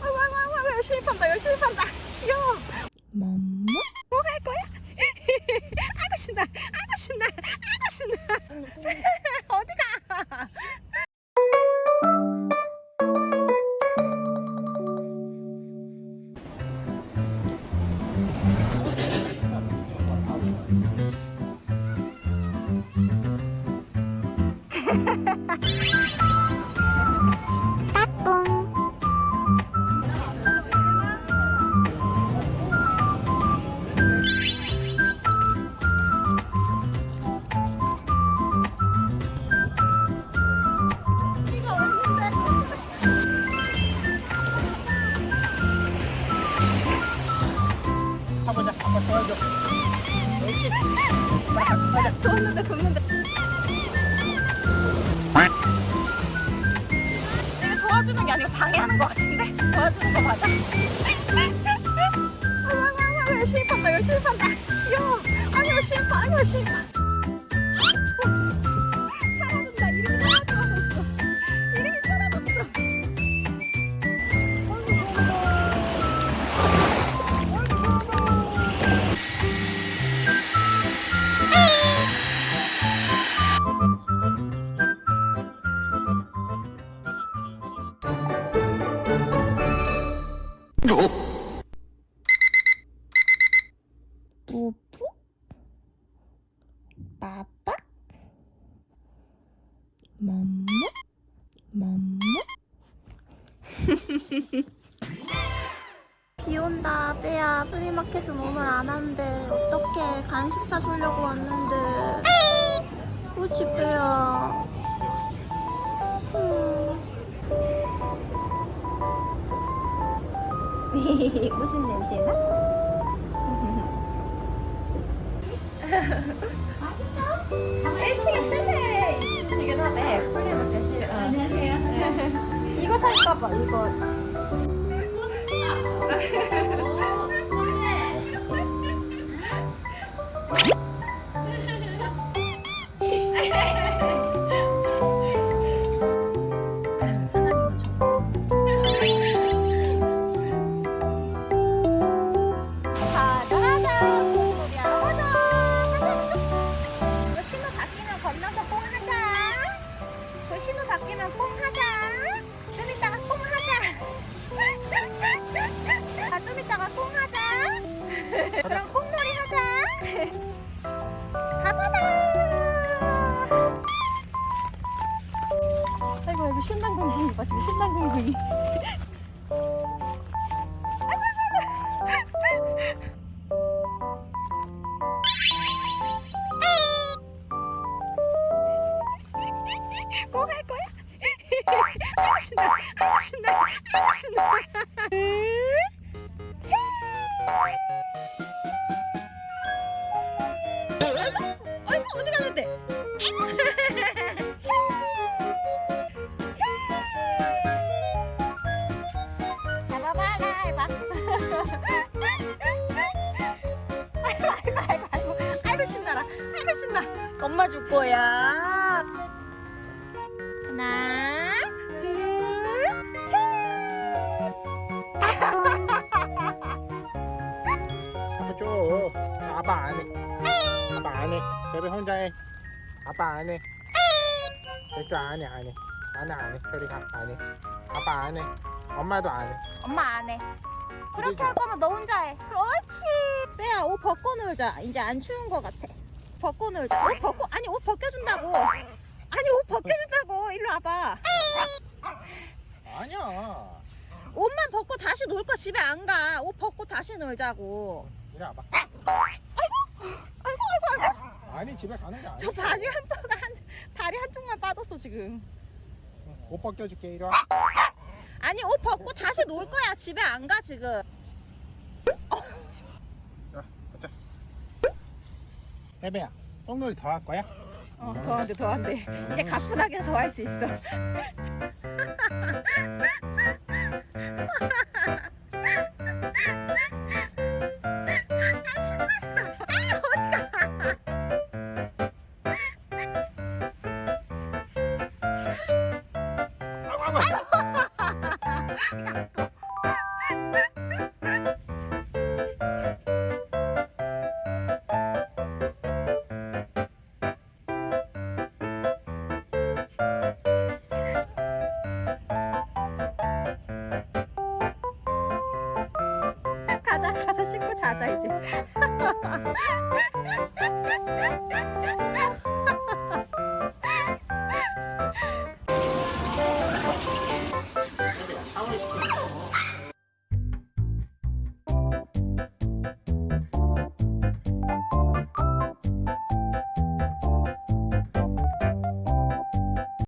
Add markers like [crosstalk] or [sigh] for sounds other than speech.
아이고 열심히 판다 열심히 판다 귀여워 맘마 뭐 할 거야? 아이고 신나 아이고 신나 아이고 신나 어디가 가보자. [laughs] 돕는데 내가 도와주는 게 아니고 방해하는 것 같은데 도와주는 거 맞아? 열심히 판다 열심히 판다 귀여워 아니 열심히 파 아니 열심히 파 뿌뿌 빠빠 맘마 맘마 비 온다, 빼야. 플리마켓은 오늘 안 한대. 어떡해. 간식 사주려고 왔는데. 그렇지, 빼야. 음. 무슨 냄새나? 1층에 실내 2층이긴 하네 풀리면 실내 안녕하세요. 이거 살까봐 이거 건너서 꼭 하자. 그 신호 바뀌면 꼭 하자. 좀 이따가 꼭 하자. 아, 좀 이따가 꼭 [laughs] 하자. 그럼 꽁놀이 하자. 가봐라. 아이고 아이고 봐 지금 신랑궁궁이 신나 아이고 신나 아이고 신나 아이고 어디 가는데 잡아봐라. 해봐. 아이고 아이고 아이고 아이고 신나라 아이고 신나 엄마 줄 거야 아빠 안 해. 아빠 안 해. 별이 혼자 해. 아빠 안 해. 됐어, 안 해, 안 해. 안 해, 안 해. 별이 가 안 해. 아빠 안 해. 엄마도 안 해. 엄마 안 해. 그렇게 할 거면 너 혼자 해. 그렇지. 빼야 옷 벗고 놀자. 이제 안 추운 거 같아. 벗고 놀자. 옷 벗고 아니 옷 벗겨준다고. 아니 옷 벗겨준다고. 일로 와봐. 아니야. 옷만 벗고 다시 놀 거 집에 안 가. 옷 벗고 다시 놀자고. 이리 와봐. 아이고 아이고 아이고. 아니, 집에 가는 게 아니야. 저 다리 한쪽가 한 다리 한쪽만 빠졌어 지금 옷 벗겨줄게, 이리 와. 아니 옷 벗고 다시 놀 거야. 집에 안 가 지금. 자, 가자. 해배야, 똥놀이 더 할 거야? 어 더한데 더한데 이제 가뿐하게 더 할 수 있어 [laughs] 가자 가자, 씻고 자자 이제. [laughs]